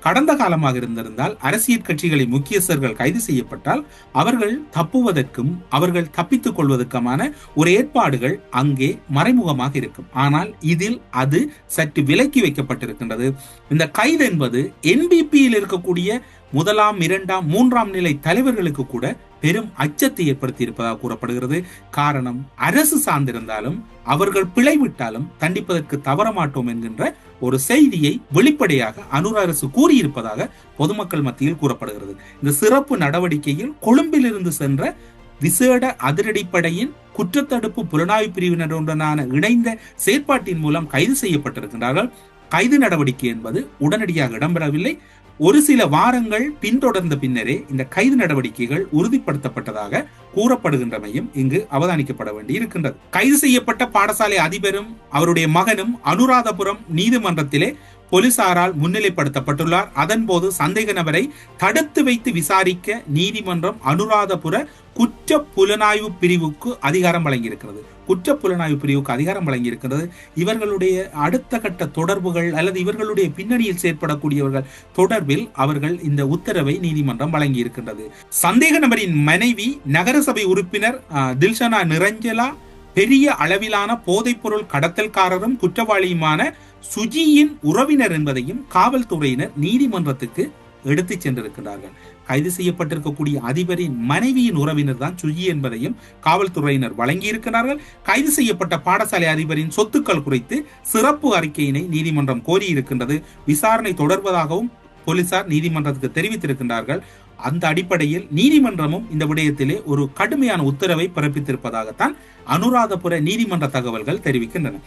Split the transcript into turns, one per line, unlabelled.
கடந்த காலமாக இருந்திருந்தால் அரசியல் கட்சிகளை முக்கியஸ்தர்கள் கைது செய்யப்பட்டால் அவர்கள் தப்புவதற்கும் அவர்கள் தப்பித்துக் கொள்வதற்குமான ஒரு ஏற்பாடுகள் அங்கே மறைமுகமாக இருக்கும். ஆனால் இதில் அது சற்று விலக்கி வைக்கப்பட்டிருக்கின்றது. இந்த கைது என்பது என்பிபியில் இருக்கக்கூடிய முதலாம் இரண்டாம் மூன்றாம் நிலை தலைவர்களுக்கு கூட பெரும் அச்சத்தை ஏற்படுத்தி இருப்பதாக கூறப்படுகிறது. காரணம் அரசு சார்ந்திருந்தாலும் அவர்கள் பிழைவிட்டாலும் தண்டிப்பதற்கு தவற மாட்டோம் என்கின்ற ஒரு செய்தியை வெளிப்படையாக அனுர அரசு கூறியிருப்பதாக பொதுமக்கள் மத்தியில் கூறப்படுகிறது. இந்த சிறப்பு நடவடிக்கையில் கொழும்பிலிருந்து சென்ற விசேட அதிரடிப்படையின் குற்றத்தடுப்பு புலனாய்வு பிரிவினருடனான இணைந்த செயற்பாட்டின் மூலம் கைது செய்யப்பட்டிருக்கின்றார்கள். கைது நடவடிக்கை என்பது உடனடியாக இடம்பெறவில்லை. ஒரு சில வாரங்கள் பின்தொடர்ந்த பின்னரே இந்த கைது நடவடிக்கைகள் உறுதிப்படுத்தப்பட்டதாக கூறப்படுகின்றமையும் இங்கு அவதானிக்கப்பட வேண்டி இருக்கின்றது கைது செய்யப்பட்ட பாடசாலை அதிபரும் அவருடைய மகனும் அனுராதபுரம் நீதிமன்றத்திலே போலீசாரால் முன்னிலைப்படுத்தப்பட்டுள்ளார். அதன்போது சந்தேக நபரை தடுத்து வைத்து விசாரிக்க நீதிமன்றம் அனுராதபுர குற்ற புலனாய்வு பிரிவுக்கு அதிகாரம் வழங்கியிருக்கிறது. குற்ற புலனாய்வு பிரிவுக்கு அதிகாரம் வழங்கியிருக்கிறது. இவர்களுடைய அடுத்த கட்ட தொடர்புகள் அல்லது இவர்களுடைய பின்னணியில் செயற்படக்கூடியவர்கள் தொடர்பில் அவர்கள் இந்த உத்தரவை நீதிமன்றம் வழங்கி இருக்கின்றது சந்தேக நபரின் மனைவி நகரசபை உறுப்பினர் தில்ஷனா நிரஞ்சலா பெரிய அளவிலான போதைப்பொருள் கடத்தல்காரரும் குற்றவாளியுமான சுஜியின் உறவினர் என்பதையும் காவல்துறையினர் நீதிமன்றத்துக்கு எடுத்துச் சென்றிருக்கிறார்கள் கைது செய்யப்பட்டிருக்கக்கூடிய அதிபரின் மனைவியின் உறவினர் தான் சுஜி என்பதையும் காவல்துறையினர் வழங்கியிருக்கிறார்கள் கைது செய்யப்பட்ட பாடசாலை அதிபரின் சொத்துக்கள் குறித்து சிறப்பு அறிக்கையினை நீதிமன்றம் கோரியிருக்கின்றது. விசாரணை தொடர்வதாகவும் போலீசார் நீதிமன்றத்துக்கு தெரிவித்திருக்கின்றார்கள். அந்த அடிப்படையில் நீதிமன்றமும் இந்த விடயத்திலே ஒரு கடுமையான உத்தரவை பிறப்பித்திருப்பதாகத்தான் அனுராதபுர நீதிமன்ற தகவல்கள் தெரிவிக்கின்றன.